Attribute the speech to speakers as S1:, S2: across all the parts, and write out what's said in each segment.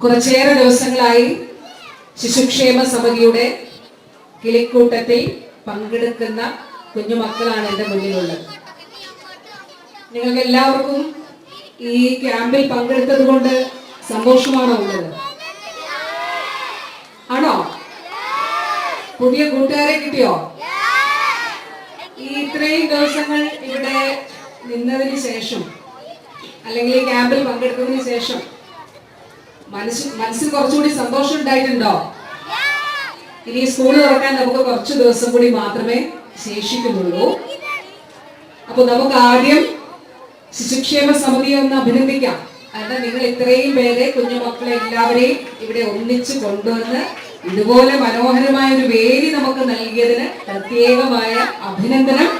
S1: കുറച്ചേറെ ദിവസങ്ങളായി ശിശുക്ഷേമ സമിതിയുടെ കിളിക്കൂട്ടത്തിൽ പങ്കെടുക്കുന്ന കുഞ്ഞുമക്കളാണ് എന്റെ മുന്നിലുള്ളത്. നിങ്ങൾക്ക് എല്ലാവർക്കും ഈ ക്യാമ്പിൽ പങ്കെടുത്തത് കൊണ്ട് സന്തോഷമാണോ ഉള്ളത്? ആണോ? പുതിയ കൂട്ടുകാരെ കിട്ടിയോ? ഈ ഇത്രയും ദിവസങ്ങൾ ഇവിടെ നിന്നതിന് ശേഷം അല്ലെങ്കിൽ ഈ ക്യാമ്പിൽ പങ്കെടുത്തതിന് ശേഷം മനസ്സിൽ മനസ്സിൽ കുറച്ചുകൂടി സന്തോഷം ഉണ്ടായിട്ടുണ്ടോ? ഇനി സ്കൂൾ തുറക്കാൻ നമുക്ക് കുറച്ച് ദിവസം കൂടി മാത്രമേ ശേഷിക്കുന്നുള്ളൂ. അപ്പൊ നമുക്ക് ആദ്യം ശിശുക്ഷേമ സമിതിയെ ഒന്ന് അഭിനന്ദിക്കാം. കാരണം നിങ്ങൾ ഇത്രയും പേരെ കുഞ്ഞുമക്കളെ എല്ലാവരെയും ഇവിടെ ഒന്നിച്ച് കൊണ്ടുവന്ന് ഇതുപോലെ മനോഹരമായ ഒരു വേദി നമുക്ക് നൽകിയതിന് പ്രത്യേകമായ അഭിനന്ദനം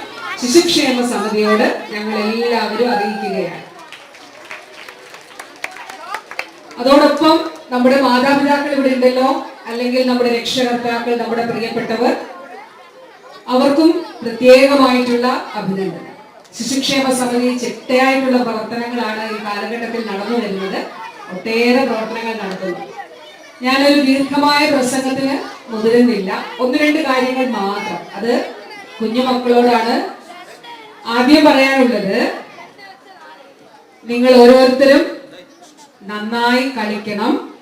S1: ശിശുക്ഷേമ സമിതിയോട് ഞങ്ങൾ എല്ലാവരും അറിയിക്കുകയാണ്. അതോടൊപ്പം നമ്മുടെ മാതാപിതാക്കൾ ഇവിടെ ഉണ്ടല്ലോ അല്ലെങ്കിൽ നമ്മുടെ രക്ഷകർത്താക്കൾ നമ്മുടെ പ്രിയപ്പെട്ടവർ അവർക്കും പ്രത്യേകമായിട്ടുള്ള അഭിനന്ദനം. ശിശുക്ഷേമ സമിതി ചിട്ടയായിട്ടുള്ള പ്രവർത്തനങ്ങളാണ് ഈ കാലഘട്ടത്തിൽ നടന്നു വരുന്നത്. ഒട്ടേറെ പ്രവർത്തനങ്ങൾ നടത്തുന്നു ഞാനൊരു ദീർഘമായ പ്രസംഗത്തിന് മുതിരുന്നില്ല. ഒന്ന് രണ്ട് കാര്യങ്ങൾ മാത്രം. അത് കുഞ്ഞുമക്കളോടാണ് ആദ്യം പറയാനുള്ളത്. നിങ്ങൾ ഓരോരുത്തരും നന്നായി കളിക്കണം.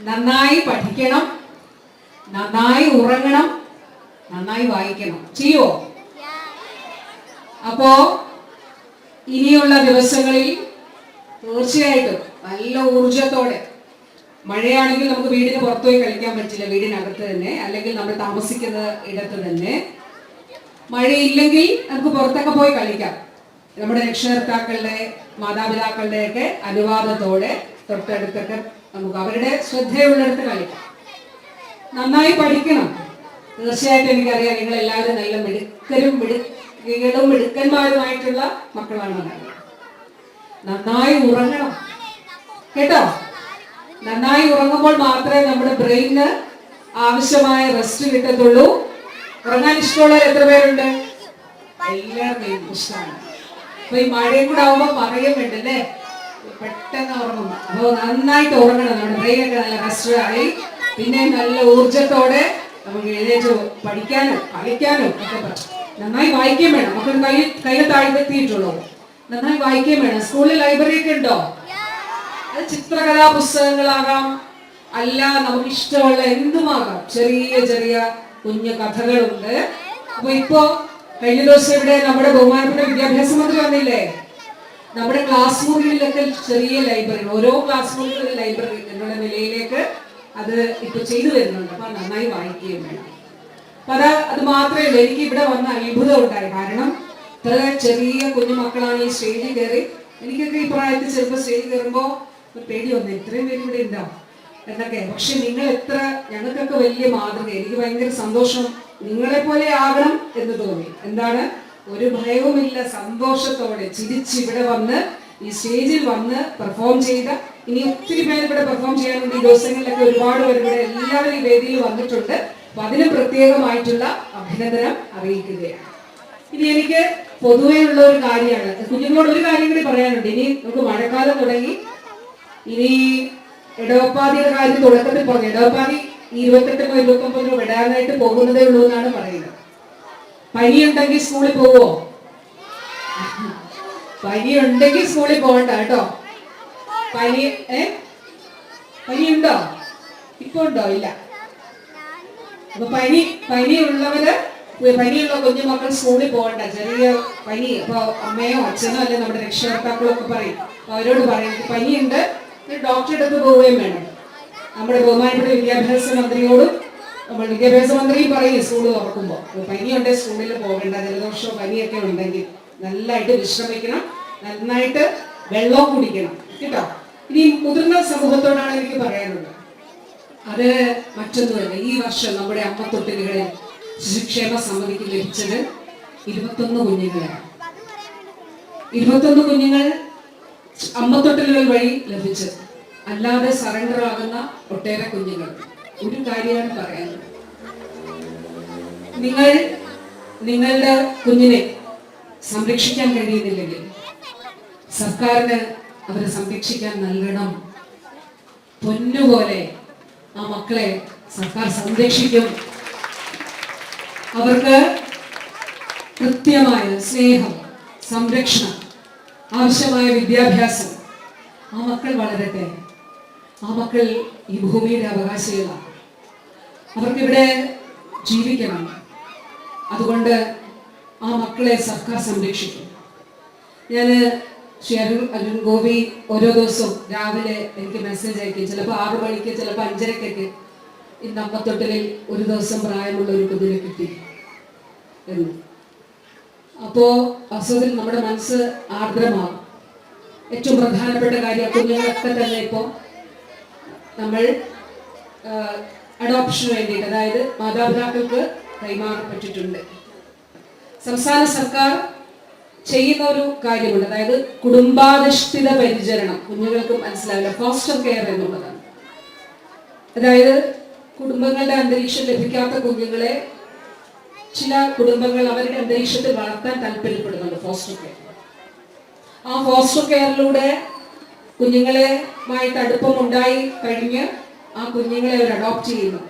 S1: നന്നായി പഠിക്കണം. നന്നായി ഉറങ്ങണം. നന്നായി വായിക്കണം. ചെയ്യോ? അപ്പോ ഇനിയുള്ള ദിവസങ്ങളിൽ തീർച്ചയായിട്ടും നല്ല ഊർജത്തോടെ മഴയാണെങ്കിൽ നമുക്ക് വീടിന് പുറത്തുപോയി കളിക്കാൻ പറ്റില്ല. വീടിനകത്ത് തന്നെ. അല്ലെങ്കിൽ നമ്മൾ താമസിക്കുന്ന ഇടത്ത് തന്നെ. മഴയില്ലെങ്കിൽ നമുക്ക് പുറത്തൊക്കെ പോയി കളിക്കാം. നമ്മുടെ രക്ഷകർത്താക്കളുടെ മാതാപിതാക്കളുടെ ഒക്കെ അനുവാദത്തോടെ തൊട്ടടുത്തൊക്കെ നമുക്ക് അവരുടെ ശ്രദ്ധയുള്ളിടത്ത് കളിക്കാം. നന്നായി പഠിക്കണം. തീർച്ചയായിട്ടും എനിക്കറിയാം നിങ്ങൾ എല്ലാവരും നല്ല മിടുക്കരും മിടുക്കികളും മിടുക്കന്മാരുമായിട്ടുള്ള മക്കളാണ് നന്നായി ഉറങ്ങണം. കേട്ടോ? നന്നായി ഉറങ്ങുമ്പോൾ മാത്രമേ നമ്മുടെ ബ്രെയിന് ആവശ്യമായ റെസ്റ്റ് കിട്ടത്തുള്ളൂ. ഉറങ്ങാൻ ഇഷ്ടമുള്ളവർ എത്ര പേരുണ്ട്? എല്ലാവർക്കും ഇഷ്ടമാണ്. അപ്പൊ ഈ മഴയും കൂടെ ആവുമ്പോ പറയും വേണ്ടല്ലേ പെട്ടെന്ന് ഉറങ്ങും. അപ്പൊ നന്നായിട്ട് ഉറങ്ങണം. നമ്മുടെ ബ്രെയിൻ ഒക്കെ നല്ല റെസ്റ്റ് ആയി. പിന്നെ നല്ല ഊർജത്തോടെ നമുക്ക് എഴുന്നേറ്റ് പഠിക്കാനും കളിക്കാനും ഒക്കെ നന്നായി വായിക്കുകയും വേണം. നമുക്ക് കൈ കയ്യിൽ താഴ്ന്നെത്തിയിട്ടുള്ളൂ നന്നായി വായിക്കുകയും വേണം. സ്കൂളിൽ ലൈബ്രറി ഒക്കെ ഉണ്ടോ? അത് ചിത്രകലാ പുസ്തകങ്ങളാകാം. അല്ല നമുക്ക് ഇഷ്ടമുള്ള എന്തുമാകാം? ചെറിയ ചെറിയ കുഞ്ഞു കഥകളുണ്ട്. അപ്പൊ ഇപ്പോ കഴിഞ്ഞ ദിവസം ഇവിടെ നമ്മുടെ ബഹുമാനപ്പെട്ട വിദ്യാഭ്യാസ മന്ത്രി വന്നില്ലേ? നമ്മുടെ ക്ലാസ് മുറികളിലൊക്കെ ചെറിയ ലൈബ്രറി ഓരോ ക്ലാസ് മുറികളിലും ലൈബ്രറി എന്നുള്ള നിലയിലേക്ക് അത് ഇപ്പൊ ചെയ്തു വരുന്നുണ്ട്. അപ്പൊ നന്നായി വായിക്കുകയും വേണം. അപ്പൊ അത് അത് മാത്രമേ ഉള്ളൂ. എനിക്ക് ഇവിടെ വന്ന അത്ഭുതം ഉണ്ടായി. കാരണം ഇത്ര ചെറിയ കുഞ്ഞു മക്കളാണ് ഈ സ്റ്റേജിൽ കയറി. എനിക്കൊക്കെ ഈ പ്രായത്തിൽ ചെറുപ്പം സ്റ്റേജിൽ കയറുമ്പോ ഒരു പേടി വന്നു ഇത്രയും പേര് ഇവിടെ ഉണ്ടാവും എന്നൊക്കെ. പക്ഷെ നിങ്ങൾ എത്ര ഞങ്ങൾക്കൊക്കെ വലിയ മാതൃക. എനിക്ക് ഭയങ്കര സന്തോഷം നിങ്ങളെ പോലെ ആകണം എന്ന് തോന്നി. എന്താണ്? ഒരു ഭയവുമില്ല സന്തോഷത്തോടെ ചിരിച്ച് ഇവിടെ വന്ന് ഈ സ്റ്റേജിൽ വന്ന് പെർഫോം ചെയ്ത ഇനി ഒത്തിരി പേര് ഇവിടെ പെർഫോം ചെയ്യാനുണ്ട്. ഈ ദിവസങ്ങളിലൊക്കെ ഒരുപാട് പേർ ഇവിടെ എല്ലാവരും ഈ വേദിയിൽ വന്നിട്ടുണ്ട്. അപ്പൊ അതിന് പ്രത്യേകമായിട്ടുള്ള അഭിനന്ദനം അറിയിക്കുകയാണ്. ഇനി എനിക്ക് പൊതുവെയുള്ള ഒരു കാര്യമാണ്. കുഞ്ഞുങ്ങളോട് ഒരു കാര്യം കൂടി പറയാനുണ്ട്. ഇനി നമുക്ക് മഴക്കാലം തുടങ്ങി. ഇനി ഇടവപ്പാതിയുടെ കാര്യം തുടക്കത്തിൽ പറഞ്ഞു. ഇടവപ്പാതി ഇരുപത്തെട്ടിനോ ഇരുപത്തി ഒമ്പതിനോ വിടാനായിട്ട് പോകുന്നതേ ഉള്ളൂ എന്നാണ് പറയുന്നത്. പനി ഉണ്ടെങ്കിൽ സ്കൂളിൽ പോവോ? പനി ഉണ്ടെങ്കിൽ സ്കൂളിൽ പോകണ്ട കേട്ടോ. പനി ഏ? പനി ഉണ്ടോ ഇപ്പൊ ഉണ്ടോ? ഇല്ല. അപ്പൊ പനി പനി ഉള്ളവര് പനിയുള്ള കുഞ്ഞുമക്കൾ സ്കൂളിൽ പോകണ്ട. ചെറിയ പനി. ഇപ്പൊ അമ്മയോ അച്ഛനോ അല്ലെ നമ്മുടെ രക്ഷകർത്താക്കളൊക്കെ പറയും. അവരോട് പറയും "എനിക്ക് പനിയുണ്ട് ഡോക്ടറെ അടുത്ത് പോവുകയും വേണം. നമ്മുടെ ബഹുമാനപ്പെട്ട വിദ്യാഭ്യാസ മന്ത്രിയോടും നമ്മൾ വിദ്യാഭ്യാസ മന്ത്രി പറയും സ്കൂൾ തുറക്കുമ്പോൾ പനിയുണ്ട് സ്കൂളിൽ പോകേണ്ട ജലദോഷമോ പനിയൊക്കെ ഉണ്ടെങ്കിൽ നന്നായിട്ട് വിശ്രമിക്കണം നന്നായിട്ട് വെള്ളം കുടിക്കണം കേട്ടോ? ഇനി മുതിർന്ന സമൂഹത്തോടാണ് എനിക്ക് പറയാനുള്ളത്. അത് മറ്റൊന്നുമല്ല ഈ വർഷം നമ്മുടെ അമ്മത്തൊട്ടിലുകളിൽ ശിശുക്ഷേമ സമിതിക്ക് ലഭിച്ചത് ഇരുപത്തൊന്ന് കുഞ്ഞുങ്ങളാണ്. ഇരുപത്തൊന്ന് കുഞ്ഞുങ്ങൾ അമ്മത്തൊട്ടിലുകൾ വഴി ലഭിച്ചത്. അല്ലാതെ സറണ്ടർ ആകുന്ന ഒട്ടേറെ കുഞ്ഞുങ്ങൾ. ഒരു കാര്യമാണ് പറയുന്നത് നിങ്ങൾ നിങ്ങളുടെ കുഞ്ഞിനെ സംരക്ഷിക്കാൻ കഴിയുന്നില്ലെങ്കിൽ സർക്കാരിന് അവരെ സംരക്ഷിക്കാൻ നൽകണം. പൊന്നുപോലെ ആ മക്കളെ സർക്കാർ സംരക്ഷിക്കും. അവർക്ക് കൃത്യമായ സ്നേഹം സംരക്ഷണം ആവശ്യമായ വിദ്യാഭ്യാസം ആ മക്കൾ വളരട്ടെ. ആ മക്കൾ ഈ ഭൂമിയുടെ അവകാശികളാണ്. അവർക്കിവിടെ ജീവിക്കണം. അതുകൊണ്ട് ആ മക്കളെ സർക്കാർ സംരക്ഷിക്കും. ഞാൻ ശ്രീ അരുൺ അരുൺ ഗോപി ഓരോ ദിവസവും രാവിലെ എനിക്ക് മെസ്സേജ് അയക്കും. ചിലപ്പോൾ ആറു മണിക്ക് ചിലപ്പോൾ അഞ്ചരക്കൊക്കെ ഇന്ന് അമ്പത്തൊട്ടിലിൽ ഒരു ദിവസം പ്രായമുള്ള ഒരു കുതിരെ കിട്ടി എന്ന്. അപ്പോ അസുഖത്തിൽ നമ്മുടെ മനസ്സ് ആർദ്രമാകും ഏറ്റവും പ്രധാനപ്പെട്ട കാര്യം കുഞ്ഞുങ്ങളൊക്കെ തന്നെ ഇപ്പോൾ നമ്മൾ അഡോപ്ഷന് വേണ്ടിയിട്ട് അതായത് മാതാപിതാക്കൾക്ക് കൈമാറപ്പെട്ടിട്ടുണ്ട് സംസ്ഥാന സർക്കാർ ചെയ്യുന്ന ഒരു കാര്യമുണ്ട്. അതായത് കുടുംബാധിഷ്ഠിത പരിചരണം. കുഞ്ഞുങ്ങൾക്ക് മനസ്സിലാവില്ല. ഫോസ്റ്റർ കെയർ എന്നുള്ളതാണ്. അതായത് കുടുംബങ്ങളുടെ അന്തരീക്ഷം ലഭിക്കാത്ത കുഞ്ഞുങ്ങളെ ചില കുടുംബങ്ങൾ അവരുടെ അന്തരീക്ഷത്തിൽ വളർത്താൻ താല്പര്യപ്പെടുന്നുണ്ട് ഫോസ്റ്റർ കെയർ ആ ഫോസ്റ്റർ കെയറിലൂടെ കുഞ്ഞുങ്ങളെമായിട്ട് അടുപ്പം ഉണ്ടായി കഴിഞ്ഞ് ആ കുഞ്ഞുങ്ങളെ അവർ അഡോപ്റ്റ് ചെയ്യുന്നു.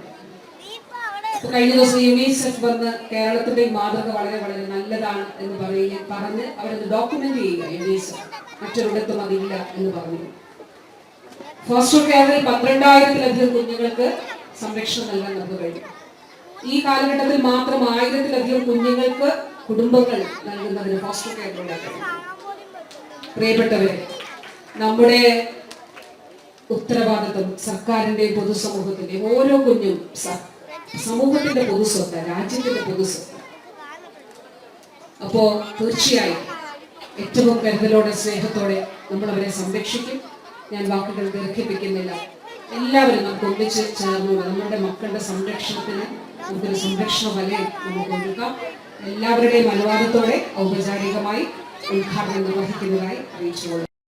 S1: കഴിഞ്ഞ ദിവസം യുനിസെഫ് വന്ന് കേരളത്തിന്റെ മാതൃക വളരെ വളരെ നല്ലതാണ് എന്ന് പറയുക പറഞ്ഞ് അവരത് ഡോക്യുമെന്റ് ചെയ്യുക യുനിസെഫ് മറ്റൊരിടത്തും അതില്ല എന്ന് പറഞ്ഞു. ഫോസ്റ്റർ കെയറിൽ പന്ത്രണ്ടായിരത്തിലധികം കുഞ്ഞുങ്ങൾക്ക് സംരക്ഷണം നൽകാൻ നമുക്ക് കഴിയും ഈ കാലഘട്ടത്തിൽ മാത്രം ആയിരത്തിലധികം കുഞ്ഞുങ്ങൾക്ക് കുടുംബങ്ങൾ നൽകുന്നതിന് ഫോസ്റ്റർ കെയറിലൂടെ പ്രിയപ്പെട്ടവരെ നമ്മുടെ ഉത്തരവാദിത്വം സർക്കാരിന്റെ പൊതുസമൂഹത്തിന്റെ ഓരോ കുഞ്ഞും സമൂഹത്തിന്റെ പൊതുസ്വത്ത് രാജ്യത്തിന്റെ പൊതുസ്വത്ത്. അപ്പോ തീർച്ചയായും ഏറ്റവും കരുതലോടെ സ്നേഹത്തോടെ നമ്മൾ അവരെ സംരക്ഷിക്കും. ഞാൻ വാക്കുകൾ ദീർഘിപ്പിക്കുന്നില്ല. എല്ലാവരും നമുക്ക് ഒന്നിച്ച് ചേർന്നു നമ്മുടെ മക്കളുടെ സംരക്ഷണത്തിന് നമുക്കൊരു സംരക്ഷണ വലയം നമുക്ക് ഒരുക്കാം. എല്ലാവരുടെയും അനുവാദത്തോടെ ഔപചാരികമായി ഉദ്ഘാടനം നിർവഹിക്കുന്നതായി അറിയിച്ചുകൊള്ളുന്നു.